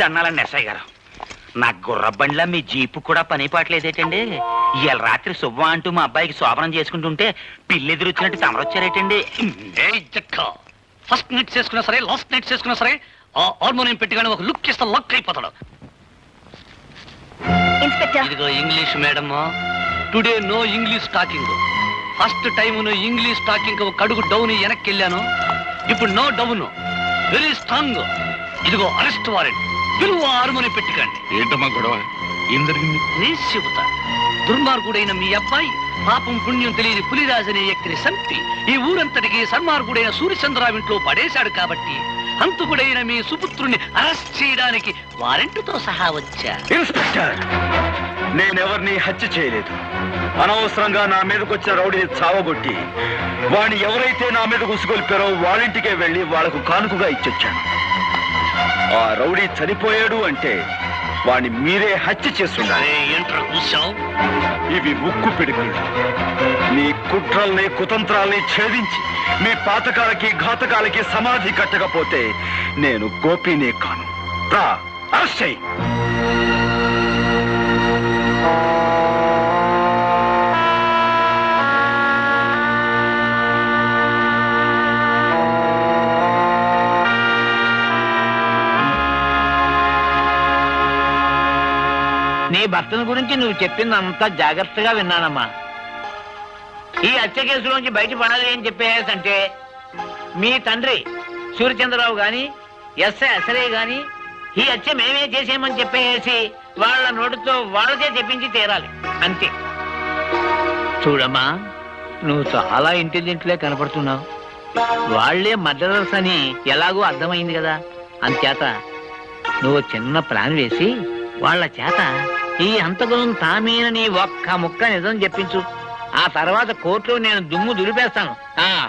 దన్నాలండి SI గారు. నా గుర్ర బండిలా మీ జీపు కూడా పని పాటలేదేటండి? ఇవాళ రాత్రి శుభ్వ అంటూ మా అబ్బాయికి శోభనం చేసుకుంటుంటే పిల్లి ఎదురొచ్చినట్టు తమరొచ్చారేటండి ఫస్ట్ నైట్ చేసుకున్నా సరే లాస్ట్ నైట్ చేసుకున్నా సరే ఆ హార్మోనియం పెట్టిగానే ఒక లుక్ ఇస్తే లక్ అయిపోతాడు. ఇన్స్పెక్టర్. ఇదిగో English madam today no English talking. First time నువ్వు ఇంగ్లీష్ టాకింగ్ ఒక అడుగు డౌన్ వెనక్కి వెళ్ళాను. ఇప్పుడు నో డౌన్. Very strong. ఇదిగో అరెస్ట్ వారెంట్. పిలువ హార్మోనియం పెట్టికండి. ఏంటమ్మా గొడవ? ఏం జరిగింది? నీ చెబుతా దుర్మార్గుడైన మీ అబ్బాయి పాపం పుణ్యం తెలియని పులిరాజనే వ్యక్తిని సంపి ఈ ఊరంతటికి సన్మార్గుడైన సూర్యచంద్రరావు ఇంట్లో పడేశాడు కాబట్టి హంతకుడైన మీ సుపుత్రుణ్ణి అరెస్ట్ చేయడానికి వారెంట్తో సహా వచ్చా? ఇన్స్పెక్టర్ నేనెవరిని హత్య చేయలేదు. అనవసరంగా నా మీదకి వచ్చిన రౌడీని చావగొట్టి వాడిని ఎవరైతే నా మీద ఉసుగొల్పారో వాళ్ళింటికే వెళ్ళి వాళ్ళకు కానుకగా ఇచ్చొచ్చాను. ఆ రౌడీ చనిపోయాడు అంటే వాడిని మీరే హత్య కూర్చావు ఇవి ఉక్కు పిడుగులు మీ కుట్రల్ని కుతంత్రాల్ని ఛేదించి మీ పాతకాలకి ఘాతకాలకి సమాధి కట్టకపోతే నేను గోపినే కాను. రా అరెస్ట్ చెయ్యి భర్తను గురించి నువ్వు చెప్పిందంతా జాగ్రత్తగా విన్నానమ్మా. ఈ హత్య కేసులోంచి బయటపడాలి అని చెప్పేసంటే మీ తండ్రి సూర్యచంద్రరావు గాని ఎస్ఐ అసలే గాని ఈ హత్య మేమే చేసేమని చెప్పేసి వాళ్ళ నోటితో వాళ్ళకే చెప్పించి తీరాలి. అంతే. చూడమ్మా నువ్వు చాలా ఇంటెలిజెంట్లే కనపడుతున్నావు. వాళ్ళే మర్డరర్స్ అని ఎలాగో అర్థమైంది కదా. అంచేత నువ్వు చిన్న ప్లాన్ వేసి వాళ్ళ చేత ఈ హంతకులను తామేనని ఒక్క ముక్క నిజం చెప్పించు. ఆ తర్వాత కోర్టులో నేను దుమ్ము దులిపేస్తాను. ఆ.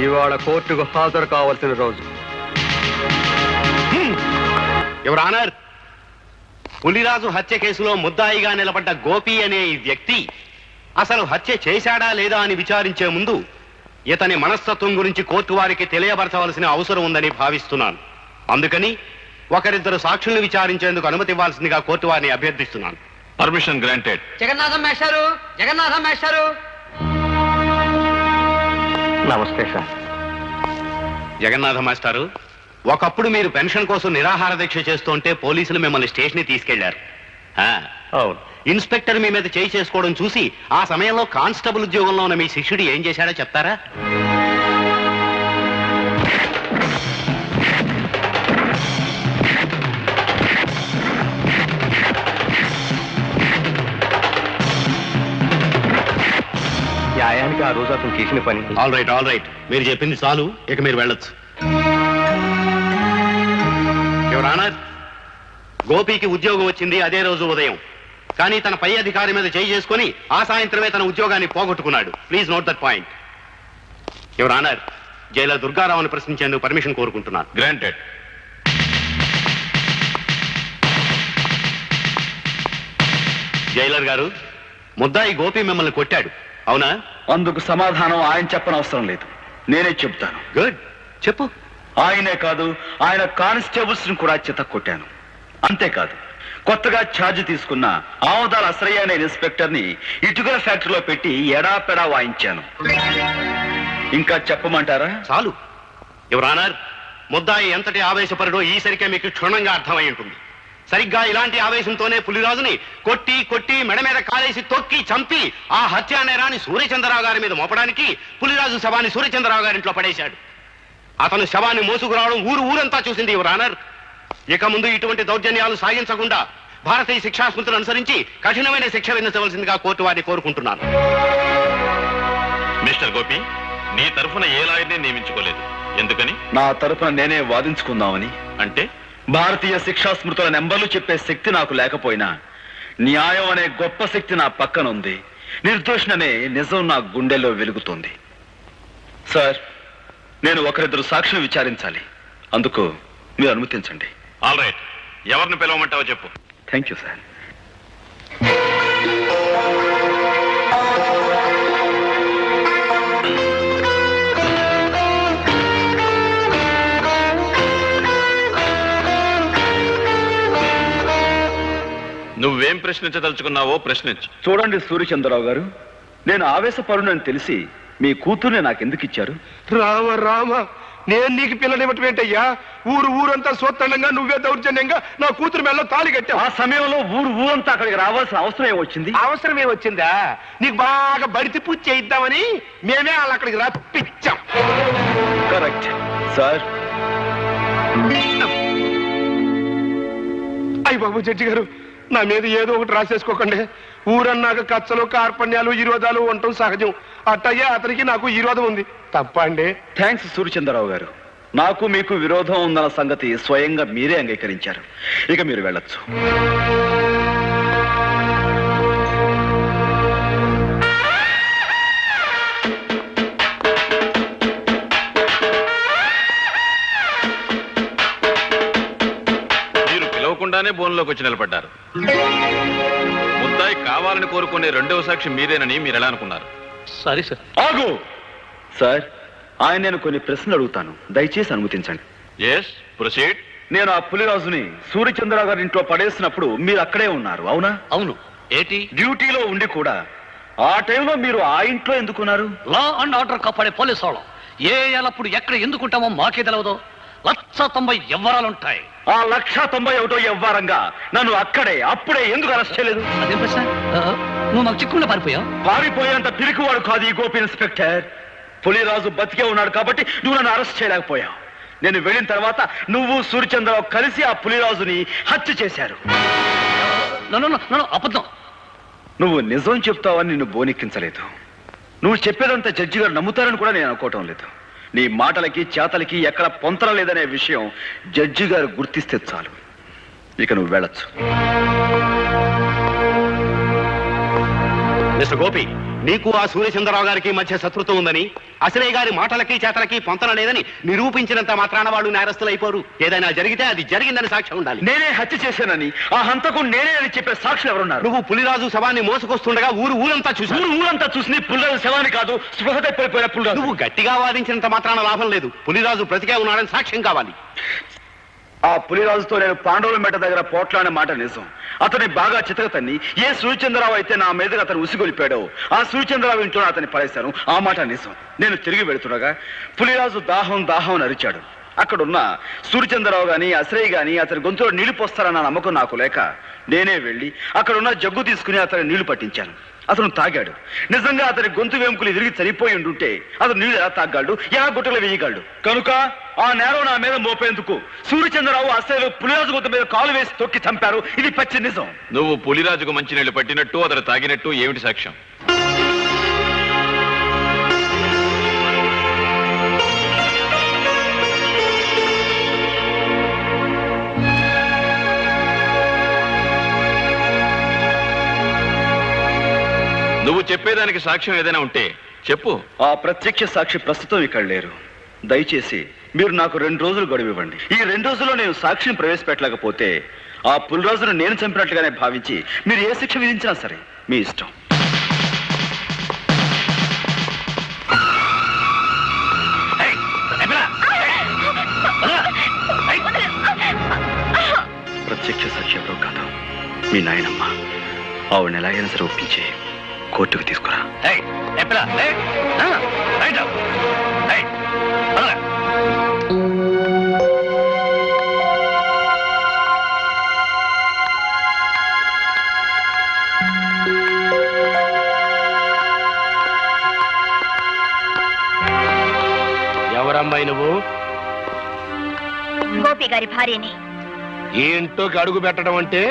ఇవాళ కోర్టుకు హాజరు కావాల్సిన రోజు. యువర్ ఆనర్ పులిరాజు హత్య కేసులో ముద్దాయిగా నిలబడ్డ గోపి అనే ఈ వ్యక్తి అసలు హత్య చేశాడా లేదా అని విచారించే ముందు ఇతని మనస్తత్వం గురించి కోర్టు వారికి తెలియపరచవలసిన అవసరం ఉందని భావిస్తున్నాను. అందుకని ఒకరిద్దరు సాక్షుల్ని విచారించేందుకు అనుమతి ఇవ్వాల్సిందిగా కోర్టు వారిని అభ్యర్థిస్తున్నాను. పర్మిషన్ గ్రాంటెడ్ జగన్నాథం మేస్టారు జగన్నాథం మేస్టారు నమస్తే సార్. జగన్నాథ మాస్టారు ఒకప్పుడు మీరు పెన్షన్ కోసం నిరాహార దీక్ష చేస్తుంటే పోలీసులు మిమ్మల్ని స్టేషన్ తీసుకెళ్ళారు. అవును. ఇన్స్పెక్టర్ మీ మీద చేయి చేసుకోవడం చూసి ఆ సమయంలో కానిస్టేబుల్ ఉద్యోగంలో ఉన్న మీ శిష్యుడు ఏం చేశాడో చెప్తారా? న్యాయానికి ఆ రోజు అతను చేసిన పని. ఆల్ రైట్ ఆల్ రైట్ మీరు చెప్పింది చాలు. ఇక మీరు వెళ్ళొచ్చు. యువర్ ఆనర్ గోపికి ఉద్యోగం వచ్చింది అదే రోజు ఉదయం. కానీ తన పై అధికారి మీద చేయి చేసుకొని ఆ సాయంత్రమే తన ఉద్యోగాన్ని పోగొట్టుకున్నాడు. Please note that point your honour jailer దుర్గారావుని ప్రశ్నించేందుకు పర్మిషన్ కోరుకుంటున్నాను. గ్రాంటెడ్ జైలర్ గారు ముద్దాయి గోపి మిమ్మల్ని కొట్టాడు. అవునా? అందుకు సమాధానం ఆయన చెప్పనవసరం లేదు. నేనే చెప్తాను. గుడ్ చెప్పు. ఆయనే కాదు ఆయన కానిస్టేబుల్స్ని కూడా చిత కొట్టాను అంతేకాదు కొత్తగా ఛార్జ్ తీసుకున్న ఆమోదాల అసరయ్య అనే ఇన్స్పెక్టర్ని ఇటుకల ఫ్యాక్టరీలో పెట్టి ఎడాపెడా వాయించాను. ఇంకా చెప్పమంటారా? చాలు. ఎవరానర్ ముద్దాయి ఎంతటి ఆవేశపరుడో ఈసరికే మీకు క్షుణ్ణంగా అర్థమై ఉంటుంది. సరిగ్గా ఇలాంటి ఆవేశంతోనే పులిరాజుని కొట్టి కొట్టి మెడ మీద కాలేసి తొక్కి చంపి ఆ హత్యా నేరాన్ని సూర్యచంద్రరావు గారి మీద మోపడానికి పులిరాజు శవాన్ని సూర్యచంద్రరావు గారింట్లో పడేశాడు. అతను శవాన్ని మోసుకురావడం ఊరు ఊరంతా చూసింది యువర్ ఇక ముందు ఇటువంటి దౌర్జన్యాలు సాగించకుండా భారతీయ శిక్షా స్మృతిని అనుసరించి కఠినమైన శిక్ష విధించవలసిందిగా కోర్టు వారిని కోరుకుంటున్నాను. మిస్టర్ గోపి నీ తరఫున ఏ లాయర్ని నియమించుకోలేదు. ఎందుకని? నా తరపున నేనే వాదించుకుందామని. అంటే? భారతీయ శిక్షా స్మృతుల నెంబర్లు చెప్పే శక్తి నాకు లేకపోయినా న్యాయం అనే గొప్ప శక్తి నా పక్కన ఉంది నిర్దోషణనే నిజం నా గుండెలో వెలుగుతుంది. సార్ నేను ఒకరిద్దరు సాక్షులు విచారించాలి. అందుకు మీరు అనుమతించండి. ఆల్ రైట్ ఎవరిని పిలవమంటావో చెప్పు. థ్యాంక్ యూ సార్ నువ్వేం ప్రశ్నించదలుచుకున్నావో ప్రశ్నించు. చూడండి సూర్యచంద్రరావు గారు నేను ఆవేశపరుణని తెలిసి మీ కూతుర్ని నాకెందుకు ఇచ్చారు? రామ రామ నేను నీకు పిల్లనివ్వటం ఏంటయ్యా? ఊరు ఊరంతా సోత్తండంగా నువ్వే దౌర్జన్యంగా నా కూతురు మెల్ల తాళి కట్టావు. ఆ సమయంలో ఊరు ఊరంతా అక్కడికి రావాల్సిన అవసరం ఏమొచ్చింది? అవసరమే వచ్చిందా నీకు బాగా బడితి పూజ చేయిద్దామని మేమే వాళ్ళు అక్కడికి రప్పించాం. కరెక్ట్. సార్. అయ్య బాబు జడ్జి గారు నా మీద ఏదో ఒకటి రాసేసుకోకండి. ఊరన్నాక కచ్చలు కార్పణ్యాలు ఈరోధాలు ఉండటం సహజం. అట్టయ్యే అతనికి నాకు ఈరోధం ఉంది. తప్ప అండి? థ్యాంక్స్ సూర్యచంద్రరావు గారు. నాకు మీకు విరోధం ఉందన్న సంగతి స్వయంగా మీరే అంగీకరించారు. ఇక మీరు వెళ్ళొచ్చు. మీరు పిలవకుండానే బోన్లోకి వచ్చి నిలబడ్డారు. కావాలని కోరుకునే రెండవ సాక్షి మీరేనని మీరు ఎలా అనుకున్నారు? సరే సార్. ఆగు! సార్ ఆయన నేను కొన్ని ప్రశ్నలు అడుగుతాను. దయచేసి అనుమతించండి. ఎస్ ప్రొసీడ్ నేను ఆ పులిరాజుని సూర్యచంద్రరావు గారి ఇంట్లో పడేసినప్పుడు మీరు అక్కడే ఉన్నారు అవునా? అవును. ఏటి? డ్యూటీలో ఉండి కూడా ఆ టైంలో మీరు ఆ ఇంట్లో ఎందుకున్నారు లా అండ్ ఆర్డర్ కాపాడే పోలీసు వాళ్ళం. ఏ ఎలప్పుడు ఎక్కడ ఎందుకుంటామో మాకే తెలవదు. లక్ష తొంభై ఎవ్వరాలుంటాయి. ఆ లక్ష తొంభై ఒకటో ఎవ్వారంగా నన్ను అక్కడే అప్పుడే ఎందుకు అరెస్ట్ చేయలేదు? అదేం ప్రశ్న? నువ్వు మాకు చిక్కుకుండా పారిపోయావు? పారిపోయేంత పిరికివాడు కాదు ఈ గోపి ఇన్స్పెక్టర్. పులిరాజు బతికే ఉన్నాడు కాబట్టి నువ్వు నన్ను అరెస్ట్ చేయలేకపోయావు. నేను వెళ్ళిన తర్వాత నువ్వు సూర్యచంద్రరావు కలిసి ఆ పులిరాజుని హత్య చేశారు. నన్ను నన్ను అబద్ధం. నువ్వు నిజం చెప్తావని నిన్ను బోనెక్కించలేదు. నువ్వు చెప్పేదంతా జడ్జి గారు నమ్ముతారని కూడా నేను అనుకోవటం లేదు. నీ మాటలకి చేతలకి ఎక్కడ పొంతన లేదనే విషయం జడ్జి గారు గుర్తిస్తే చాలు. ఇక నువ్వు వెళ్ళొచ్చు. మిస్టర్ గోపి నీకు ఆ సూర్యచంద్రరావు గారికి మధ్య శత్రుత్వం ఉందని అసలే గారి మాటలకి చేతలకి పొంతన లేదని నిరూపించినంత మాత్రాన వాళ్ళు నేరస్తులు అయిపోరు. ఏదైనా జరిగితే అది జరిగిందని సాక్ష్యం ఉండాలి. నేనే హత్య చేశానని ఆ హంతకు నేనే అని చెప్పే సాక్షులు ఎవరున్నారు? నువ్వు పులిరాజు శవాన్ని మోసుకొస్తుండగా ఊరు ఊరంతా చూసి ఊరు ఊరంతా చూసి పుల్లరాజు శవాన్ని కాదు స్పృహ తప్పిపోయిన పుల్లరాజు నువ్వు గట్టిగా వాదించినంత మాత్రాన లాభం లేదు. పులిరాజు బ్రతికే ఉన్నాడని సాక్ష్యం కావాలి. ఆ పులిరాజుతో నేను పాండవుల మెట దగ్గర పోట్లాడిన మాట నిజం. అతని బాగా చితకతన్ని ఏ సూర్యచంద్రరావు అయితే నా మీదగా అతను ఉసిగొలిపాడో ఆ సూర్యచంద్రరావు ఇంట్లో అతన్ని పడేశాను. ఆ మాట నిజం. నేను తిరిగి వెళుతుండగా పులిరాజు దాహం దాహం అరిచాడు. అక్కడున్న సూర్యచంద్రరావు గాని అశ్రయ్ గాని అతని గొంతులో నీళ్ళు పోస్తారన్న నమ్మకం నాకు లేక నేనే వెళ్ళి అక్కడున్న జగ్గు తీసుకుని అతని నీళ్ళు పట్టించాను. అతను తాగాడు. నిజంగా అతని గొంతు వెంకులు తిరిగి చనిపోయి ఉండుంటే అతను నీళ్ళు ఎలా తాగలడు ఎలా గుట్టలు వేయగలడు? కనుక ఆ నేరం నా మీద మోపేందుకు సూర్యచంద్రరావు అసలు పులిరాజు గుంత మీద కాలు వేసి తొక్కి చంపారు. ఇది పచ్చి నిజం. నువ్వు పులిరాజుకు మంచి నీళ్ళు పట్టినట్టు అతను తాగినట్టు ఏమిటి సాక్ష్యం? చెప్పేదానికి సాక్ష్యం ఏదైనా ఉంటే చెప్పు. ఆ ప్రత్యక్ష సాక్షి ప్రస్తుతం ఇక్కడ లేరు. దయచేసి మీరు నాకు రెండు రోజులు గడువు ఇవ్వండి. ఈ రెండు రోజుల్లో నేను సాక్షిని ప్రవేశపెట్టలేకపోతే ఆ పులిరాజును నేను చంపినట్లుగానే భావించి మీరు ఏ శిక్ష విధించినా సరే మీ ఇష్టం. ప్రత్యక్ష సాక్షి ఎవరో కాదు? మీ నాయనమ్మ. ఆవిడ ఎలాగైనా సరే ఒప్పించేయి. కోర్టుకు తీసుకురా. ఎవరమ్మాయి నువ్వు? గోపి గారి భార్యని. ఈ ఇంట్లోకి అడుగు పెట్టడం అంటే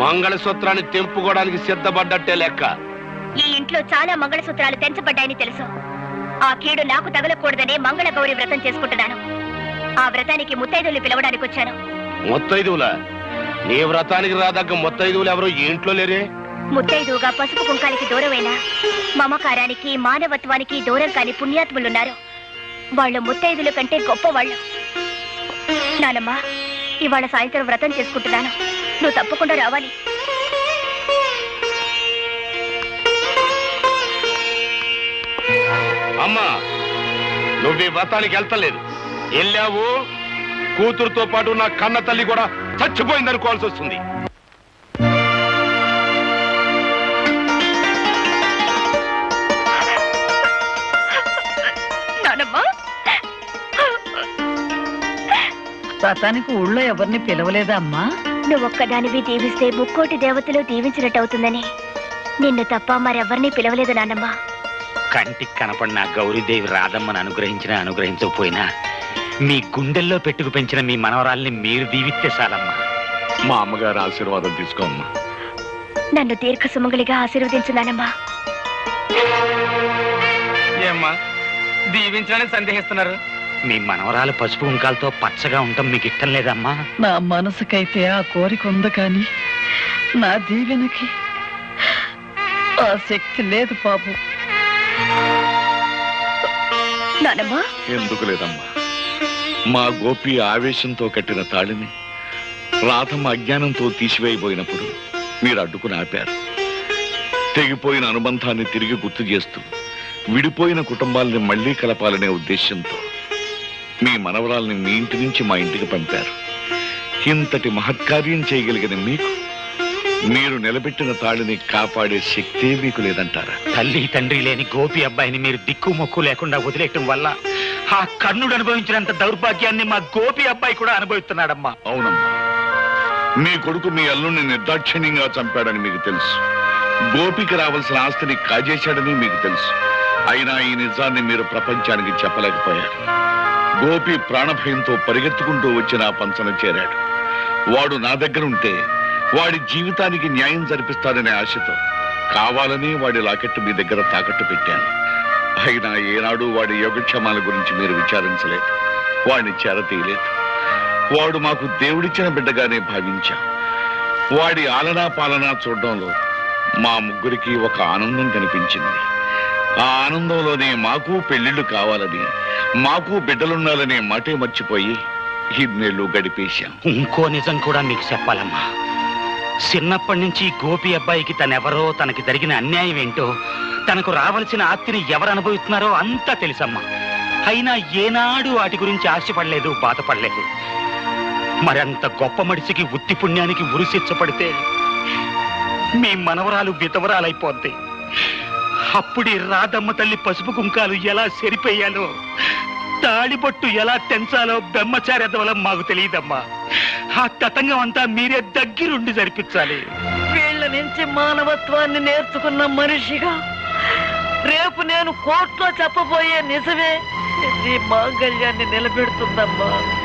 మంగళసూత్రాన్ని తెంపుకోవడానికి సిద్ధపడ్డట్టే లెక్క. ఈ ఇంట్లో చాలా మంగళసూత్రాలు తెంచబడ్డాయని తెలుసు. ఆ కీడు నాకు తగలకూడదనే మంగళ గౌరి వ్రతం చేసుకుంటున్నాను. ఆ వ్రతానికి ముత్తైదులు పిలవడానికి వచ్చాను. మొత్తైదువుల? నీ వ్రతానికి రాదగ్గ మొత్తైదువులు ఎవరు? ఈ ఇంట్లో లేరే? ముత్తైదువుగా పసుపు కుంకాలకి దూరమైన మమకారానికి మానవత్వానికి దూరం కాని పుణ్యాత్ములున్నారు. వాళ్ళు ముత్తైదుల కంటే గొప్పవాళ్ళు. నానమ్మా ఇవాళ సాయంత్రం వ్రతం చేసుకుంటున్నాను. నువ్వు తప్పకుండా రావాలి. అమ్మా నువ్వు ఈ వ్రతానికి వెళ్తలేదు. వెళ్ళావు కూతురుతో పాటు నా కన్న తల్లి కూడా చచ్చిపోయింది అనుకోవాల్సి వస్తుంది. వ్రతానికి ఊళ్ళో ఎవరిని పిలవలేదా అమ్మా? నువ్వొక్కదానివి దీవిస్తే ముక్కోటి దేవతలు దీవించినట్టు అవుతుందని నిన్ను తప్ప మరెవరిని పిలవలేదు నాన్నమ్మా కంటికి కనపడిన గౌరీదేవి రాధమ్మను అనుగ్రహించినా అనుగ్రహించకపోయినా మీ గుండెల్లో పెట్టుకు పెంచిన మీ మనవరాల్ని మీరు దీవిస్తే చాలమ్మా మా అమ్మగారి ఆశీర్వాదం తీసుకోమ్మా. నన్ను దీర్ఘ సుమంగళిగా ఆశీర్వదించు నాన్నమ్మ ఏమ్మా దీవించడానికి సందేహిస్తున్నారు. మీ మనవరాలు పసుపు కుంకాలతో పచ్చగా ఉండటం మీకు ఇష్టం లేదమ్మా. నా మనసుకైతే ఆ కోరిక ఉంది కానీ నా దీవెనకి ఆ శక్తి లేదు పాపు ఎందుకు లేదమ్మా? మా గోపి ఆవేశంతో కట్టిన తాళిని రాధమ్మ అజ్ఞానంతో తీసివేయబోయినప్పుడు మీరు అడ్డుకుని ఆపారు. తెగిపోయిన అనుబంధాన్ని తిరిగి గుర్తు చేస్తూ విడిపోయిన కుటుంబాల్ని మళ్ళీ కలపాలనే ఉద్దేశంతో మీ మనవరాల్ని మీ ఇంటి నుంచి మా ఇంటికి పంపారు. ఇంతటి మహత్కార్యం చేయగలిగిన మీకు మీరు నిలబెట్టిన తాళిని కాపాడే శక్తే మీకు లేదంటారా? తల్లి తండ్రి లేని గోపి అబ్బాయిని మీరు దిక్కు మొక్కు లేకుండా వదిలేయటం వల్ల ఆ కర్ణుడు అనుభవించినంత దౌర్భాగ్యాన్ని మా గోపి అబ్బాయి కూడా అనుభవిస్తున్నాడమ్మా. అవునమ్మా. మీ కొడుకు మీ అల్లుణ్ణి నిర్దాక్షిణ్యంగా చంపాడని మీకు తెలుసు. గోపికి రావాల్సిన ఆస్తిని కాజేశాడని మీకు తెలుసు. అయినా ఈ నిజాన్ని మీరు ప్రపంచానికి చెప్పలేకపోయారు. గోపి ప్రాణభయంతో పరిగెత్తుకుంటూ వచ్చి నా పంచన చేరాడు. వాడు నా దగ్గర ఉంటే వాడి జీవితానికి న్యాయం జరిపిస్తాననే ఆశతో కావాలని వాడి లాకెట్టు మీ దగ్గర తాకట్టు పెట్టాను. అయినా ఏనాడు వాడి యోగక్షేమాల గురించి మీరు విచారించలేదు. వాడిని చేరతీయలేదు. వాడు మాకు దేవుడిచ్చిన బిడ్డగానే భావించాం. వాడి ఆలనా పాలనా చూడడంలో మా ముగ్గురికి ఒక ఆనందం కనిపించింది. ఆ ఆనందంలోనే మాకు పెళ్ళిళ్ళు కావాలని మాకు బిడ్డలుండాలనే మాటే మర్చిపోయి ఇన్నేళ్ళు గడిపేశాం. ఇంకో నిజం కూడా మీకు చెప్పాలమ్మా. చిన్నప్పటి నుంచి గోపి అబ్బాయికి తనెవరో తనకి జరిగిన అన్యాయం ఏంటో తనకు రావలసిన ఆస్తిని ఎవరు అనుభవిస్తున్నారో అంతా తెలుసమ్మా. అయినా ఏనాడు వాటి గురించి ఆశపడలేదు బాధపడలేదు. మరంత గొప్ప మడిసికి ఉత్తి పుణ్యానికి ఉరిశిచ్చపడితే మీ మనవరాలు విధవరాలైపోద్ది అప్పుడే రాధమ్మ తల్లి పసుపు కుంకాలు ఎలా సరిపోయాలో తాళిబొట్టు ఎలా తెంచాలో బ్రహ్మచార్యత మాకు తెలియదమ్మా. ఆ తతంగం అంతా మీరే దగ్గరుండి జరిపించాలి. వీళ్ళ నుంచి మానవత్వాన్ని నేర్చుకున్న మనిషిగా రేపు నేను కోర్టులో చెప్పబోయే నిజమే నీ మాంగళ్యాన్ని నిలబెడుతుందమ్మా.